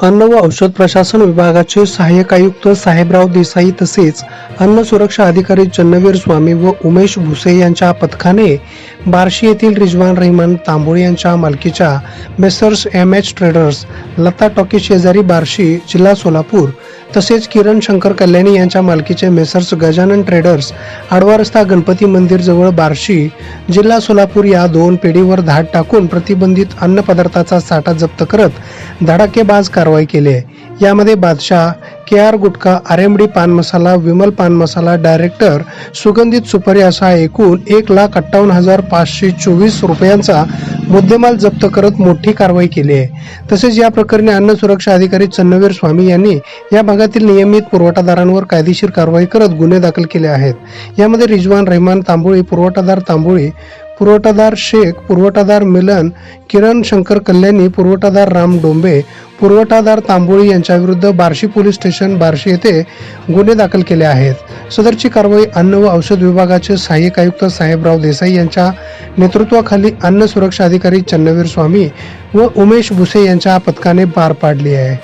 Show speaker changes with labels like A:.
A: अन्न व औषध प्रशासन विभागाचे सहाय्यक आयुक्त साहेबराव देसाई तसेच अन्न सुरक्षा अधिकारी चन्नवीर स्वामी व उमेश भुसे यांच्या पथकाने बार्शी येथील रिजवान रहिमान तांबोळी यांच्या मालकीच्या messrs M H traders Lata talkie शेजारी बार्शी जिल्हा सोलापूर तसेच किरण शंकर कल्याणी यांच्या मालकीचे मेसर्स गजानन ट्रेडर्स आडवा रस्ता गणपती मंदिर जवळ बार्शी जिल्हा सोलापूर या दोन पेढीवर धाड टाकून प्रतिबंधित अन्नपदार्थाचा साठा जप्त करत धडाकेबाज कारवाई केली आहे. यामध्ये Badshah K R gutkha R M D pan masala Vimal पान मसाला डायरेक्टर सुगंधित सुपारी असा एकूण एक लाख अठ्ठावन्न हजार पाचशे चोवीस रुपयांचा मुद्देमाल जप्त करत मोठी कारवाई केली आहे. तसेच या प्रकरणी अन्न सुरक्षा अधिकारी चन्नवीर स्वामी यांनी या भागातील नियमित पुरवठादारांवर कायदेशीर कारवाई करत गुन्हे दाखल केले आहेत. यामध्ये रिजवान रहमान तांबोळी पुरवठादार तांबोळी पुरवठादार शेख पुरवठादार मिलन किरण शंकर कल्याणी पुरवठादार राम डोंबे पुरवठादार तांबोळी यांच्याविरुद्ध बार्शी पोलीस स्टेशन बार्शी येथे गुन्हे दाखल केले आहेत. सदरची कारवाई अन्न व औषध विभागाचे सहाय्यक आयुक्त साहेबराव देसाई यांच्या नेतृत्वाखाली अन्न सुरक्षा अधिकारी चन्नवीर स्वामी व उमेश भुसे यांच्या पथकाने पार पाडली आहे.